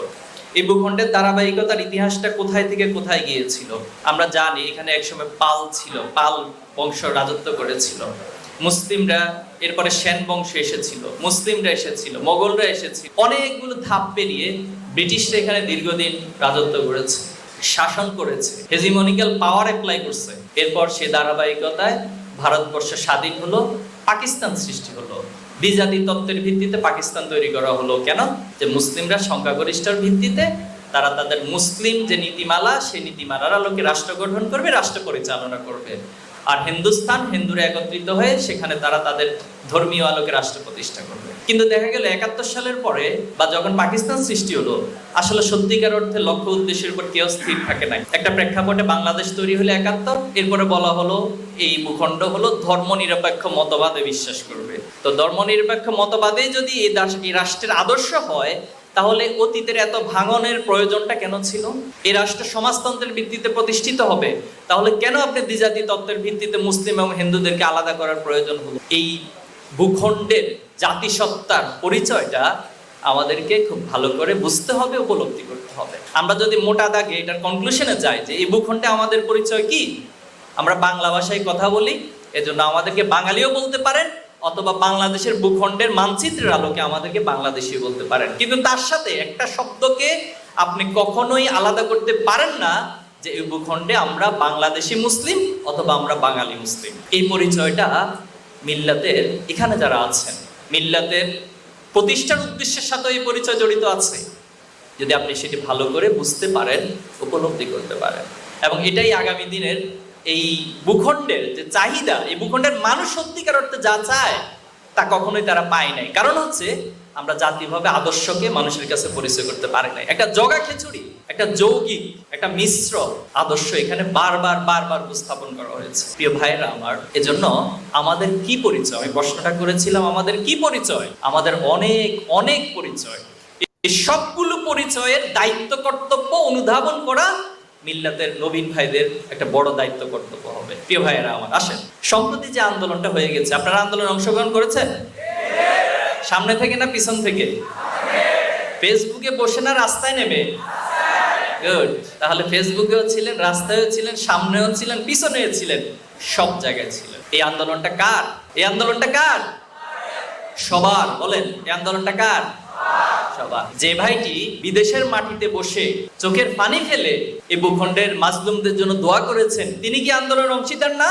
হয়েছিল এই ভূখণ্ডের ধারাবাহিকতার ইতিহাসটা কোথায় থেকে কোথায় গিয়েছিল? আমরা জানি এখানে একসময় পাল ছিল, পাল বংশ রাজত্ব করেছিল। মুসলিমরা এরপরে সেন বংশ এসেছিল, মুসলিমরা এসেছিল, মোগলরা এসেছিল। অনেকগুলো ধাপ পেরিয়ে ব্রিটিশরা এখানে দীর্ঘদিন রাজত্ব করেছে, শাসন করেছে হেজিমনিক্যাল পাওয়ার অ্যাপ্লাই করছে। এরপর সে ধারাবাহিকতায় ভারতবর্ষ স্বাধীন হলো, পাকিস্তান সৃষ্টি হলো। বিজাতি তত্ত্বের ভিত্তিতে পাকিস্তান তৈরি করা হলো। কেন? যে মুসলিমরা সংখ্যাগরিষ্ঠর ভিত্তিতে তারা তাদের মুসলিম যে নীতিমালা, সেই নীতিমালার আলোকে রাষ্ট্র গঠন করবে, রাষ্ট্র পরিচালনা করবে। আর হিন্দুস্তান হিন্দুরা একত্রিত হয়ে সেখানে তারা তাদের ধর্মীয় আলোকে রাষ্ট্র প্রতিষ্ঠা করবে। কিন্তু দেখা গেল একাত্তর সালের পরে, বা যখন পাকিস্তান সৃষ্টি হলো, আসলে সত্যিকার অর্থে লক্ষ্য উদ্দেশ্যের উপর কেউ স্থির থাকে নাই। একটা প্রেক্ষাপটে বাংলাদেশ তৈরি হলে একাত্তর, এরপরে বলা হলো এই ভূখণ্ড হলো ধর্ম নিরপেক্ষ মতবাদে বিশ্বাস করবে। তো ধর্ম নিরপেক্ষ মতবাদে যদি এই রাষ্ট্রের আদর্শ হয়, তাহলে অতীতের এত ভাঙনের প্রয়োজনটা কেন ছিল? এই রাষ্ট্র সমাজতন্ত্রের ভিত্তিতে প্রতিষ্ঠিত হবে, তাহলে কেন আপনি দ্বিজাতি তত্ত্বের ভিত্তিতে মুসলিম এবং হিন্দুদেরকে আলাদা করার প্রয়োজন হলো? এই ভূখণ্ডের জাতিসত্তার পরিচয়টা আমাদেরকে খুব ভালো করে বুঝতে হবে, উপলব্ধি করতে হবে। আমরা যদি মোটা দাগে এটার কনক্লুশনে যাই যে এই ভূখণ্ডে আমাদের পরিচয় কি? আমরা বাংলা ভাষায় কথা বলি, এজন্য আমাদেরকে বাঙালিও বলতে পারেন অথবা বাংলাদেশের ভূখণ্ডের মানচিত্রের আলোকে আমাদেরকে বাংলাদেশি বলতে পারেন। কিন্তু তার সাথে একটা শব্দকে আপনি কখনোই আলাদা করতে পারেন না যে এই ভূখণ্ডে আমরা বাংলাদেশি মুসলিম অথবা আমরা বাঙালি মুসলিম। এই পরিচয়টা মিল্লাতের, এখানে যারা আছেন, মিল্লাতের প্রতিষ্ঠার উদ্দেশ্যের সাথে এই পরিচয় জড়িত আছে। যদি আপনি সেটি ভালো করে বুঝতে পারেন, উপলব্ধি করতে পারেন। এবং এটাই আগামী দিনের এই ভূখণ্ডের যে চাহিদা, এই ভূখণ্ডের মানুষ সত্যিকার অর্থে যা চায়, তা কখনোই তারা পায় নাই। কারণ হচ্ছে, আমরা জাতিভাবে আদর্শকে মানুষের কাছে পরিচয় করতে পারি নাই। একটা জগা খিচুড়ি, একটা যৌগিক, একটা মিশ্র আদর্শ এখানে বারবার বারবার উপস্থাপন করা হয়েছে। প্রিয় ভাইরা আমার, এজন্য আমাদের কি পরিচয়? আমি প্রশ্নটা করেছিলাম, আমাদের কি পরিচয়? আমাদের অনেক অনেক পরিচয়। এই সবগুলো পরিচয়ের দায়িত্ব, কর্তব্য অনুধাবন করা মিল্লাতের নবীন ভাইদের একটা বড় দায়িত্ব কর্তব্য হবে। প্রিয় ভাইয়েরা আমার, আসেন। সম্প্রতি যে আন্দোলনটা হয়ে গেছে, আপনারা আন্দোলনে অংশগ্রহণ করেছেন? সামনে থেকে না পিছন থেকে? ফেসবুকে বসে না রাস্তায় নেবে গুড তাহলে ফেসবুকেও ছিলেন, রাস্তায়ও ছিলেন, সামনেও ছিলেন, পিছনেও ছিলেন, সব জায়গায় ছিলেন। এই আন্দোলনটা কার? এই আন্দোলনটা কার? সবার, বলেন, এই আন্দোলনটা কার? সবার যে ভাইটি বিদেশের মাটিতে বসে চোখের পানি ফেলে এই ভূখণ্ডের মাজলুমদের জন্য দোয়া করেছেন, তিনি কি আন্দোলন অংশীদার না?